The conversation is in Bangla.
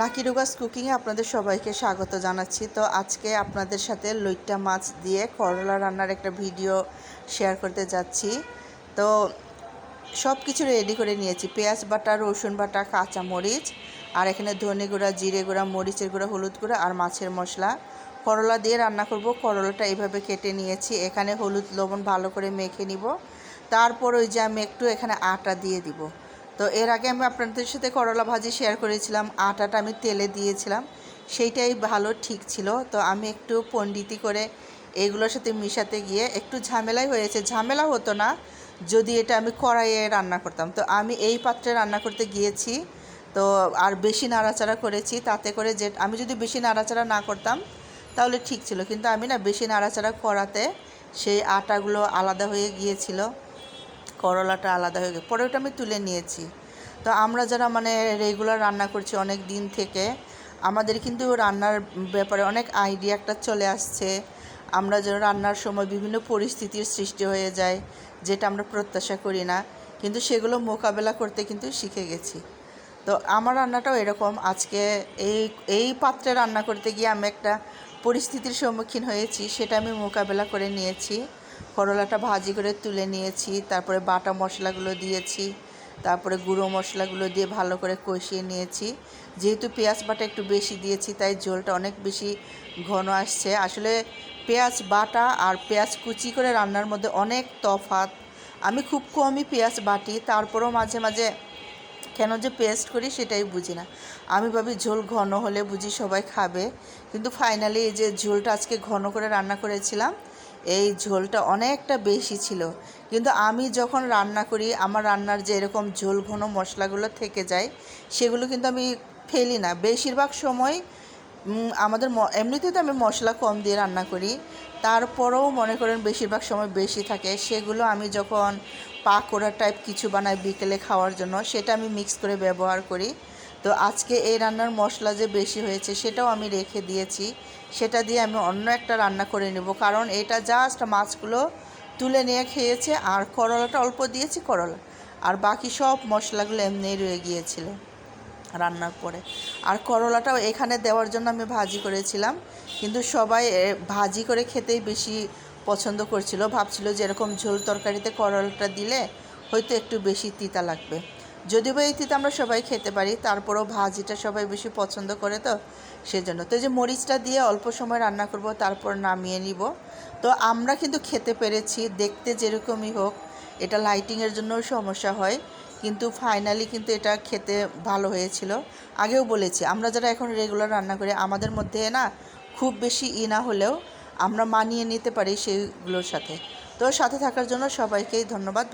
লাকি রুগাস কুকিংয়ে আপনাদের সবাইকে স্বাগত জানাচ্ছি। তো আজকে আপনাদের সাথে লইট্টা মাছ দিয়ে করলা রান্নার একটা ভিডিও শেয়ার করতে যাচ্ছি। তো সব কিছু রেডি করে নিয়েছি। পেঁয়াজ বাটা, রসুন বাটা, কাঁচামরিচ, আর এখানে ধনে গুঁড়া, জিরে গুঁড়া, মরিচের গুঁড়া, হলুদ গুঁড়া আর মাছের মশলা। করলা দিয়ে রান্না করব। করলাটা এইভাবে কেটে নিয়েছি। এখানে হলুদ লবণ ভালো করে মেখে নিব। তারপর ওই যে আমি একটু এখানে আটা দিয়ে দিব। তো এর আগে আমি আপনাদের সাথে করলা ভাজি শেয়ার করেছিলাম, আটাটা আমি তেলে দিয়েছিলাম, সেইটাই ভালো ঠিক ছিল। তো আমি একটু পণ্ডিতি করে এগুলোর সাথে মিশাতে গিয়ে একটু ঝামেলাই হয়েছে। ঝামেলা হতো না, যদি এটা আমি কড়াইয়ে রান্না করতাম। তো আমি এই পাত্রে রান্না করতে গিয়েছি, তো আর বেশি নাড়াচাড়া করেছি, তাতে করে যে আমি যদি বেশি নাড়াচাড়া না করতাম, তাহলে ঠিক ছিল। কিন্তু আমি না বেশি নাড়াচাড়া করাতে সেই আটাগুলো আলাদা হয়ে গিয়েছিল। করলাটা আলাদা হয়ে গেছে। পরে ওটা আমি তুলে নিয়েছি। তো আমরা যারা মানে রেগুলার রান্না করছি অনেক দিন থেকে, আমাদের কিন্তু রান্নার ব্যাপারে অনেক আইডিয়া একটা চলে আসছে। আমরা যেন রান্নার সময় বিভিন্ন পরিস্থিতির সৃষ্টি হয়ে যায়, যেটা আমরা প্রত্যাশা করি না। কিন্তু সেগুলো মোকাবেলা করতে কিন্তু শিখে গেছি। তো আমার রান্নাটাও এরকম। আজকে এই এই পাত্রে রান্না করতে গিয়ে আমি একটা পরিস্থিতির সম্মুখীন হয়েছি, সেটা আমি মোকাবেলা করে নিয়েছি। করলাটা ভাজি করে তুলে নিয়েছি, তারপরে বাটা মশলাগুলো দিয়েছি, তারপরে গুঁড়ো মশলাগুলো দিয়ে ভালো করে কষিয়ে নিয়েছি। যেহেতু পেঁয়াজ বাটা একটু বেশি দিয়েছি, তাই ঝোলটা অনেক বেশি ঘন আসছে। আসলে পেঁয়াজ বাটা আর পেঁয়াজ কুচি করে রান্নার মধ্যে অনেক তফাত আমি খুব কমই পেঁয়াজ বাটি, তারপরেও মাঝে মাঝে কেন যে পেস্ট করি সেটাই বুঝি না। আমি ভাবি ঝোল ঘন হলে বুঝি সবাই খাবে। কিন্তু ফাইনালি এই যে ঝোলটা আজকে ঘন করে রান্না করেছিলাম এই ঝোলটা অনেকটা বেশি ছিল। কিন্তু আমি যখন রান্না করি, আমার রান্নার যে এরকম ঝোল ঘন মশলাগুলো থেকে যায়, সেগুলো কিন্তু আমি ফেলি না। বেশিরভাগ সময় আমাদের এমনিতেই তো আমি মশলা কম দিয়ে রান্না করি। তারপরেও মনে করেন বেশিরভাগ সময় বেশি থাকে। সেগুলো আমি যখন পাকোড়া টাইপ কিছু বানাই বিকেলে খাওয়ার জন্য, সেটা আমি মিক্স করে ব্যবহার করি। তো আজকে এই রান্নার মশলা যে বেশি হয়েছে সেটাও আমি রেখে দিয়েছি। সেটা দিয়ে আমি অন্য একটা রান্না করে নেব। কারণ এটা জাস্ট মাছগুলো তুলে নিয়ে খেয়েছে আর করলাটা অল্প দিয়েছি করলা। আর বাকি সব মশলাগুলো এমনিই রয়ে গিয়েছিল রান্নার পরে। আর করলাটাও এখানে দেওয়ার জন্য আমি ভাজি করেছিলাম। কিন্তু সবাই ভাজি করে খেতেই বেশি পছন্দ করছিল। ভাবছিল যে এরকম ঝোল তরকারিতে করলাটা দিলে হয়তো একটু বেশি তিতা লাগবে। যদিও বা এই তিতা আমরা সবাই খেতে পারি, তারপরেও ভাজিটা সবাই বেশি পছন্দ করে তো, সেজন্য। তো যে মরিচটা দিয়ে অল্প সময় রান্না করব, তারপর নামিয়ে নিব। তো আমরা কিন্তু খেতে পেরেছি, দেখতে যেরকমই হোক, এটা লাইটিংয়ের জন্যও সমস্যা হয়, কিন্তু ফাইনালি কিন্তু এটা খেতে ভালো হয়েছিল। আগেও বলেছি, আমরা যারা এখন রেগুলার রান্না করি, আমাদের মধ্যে না খুব বেশি ই না হলেও আমরা মানিয়ে নিতে পারি সেইগুলোর সাথে। তো সাথে থাকার জন্য সবাইকেই ধন্যবাদ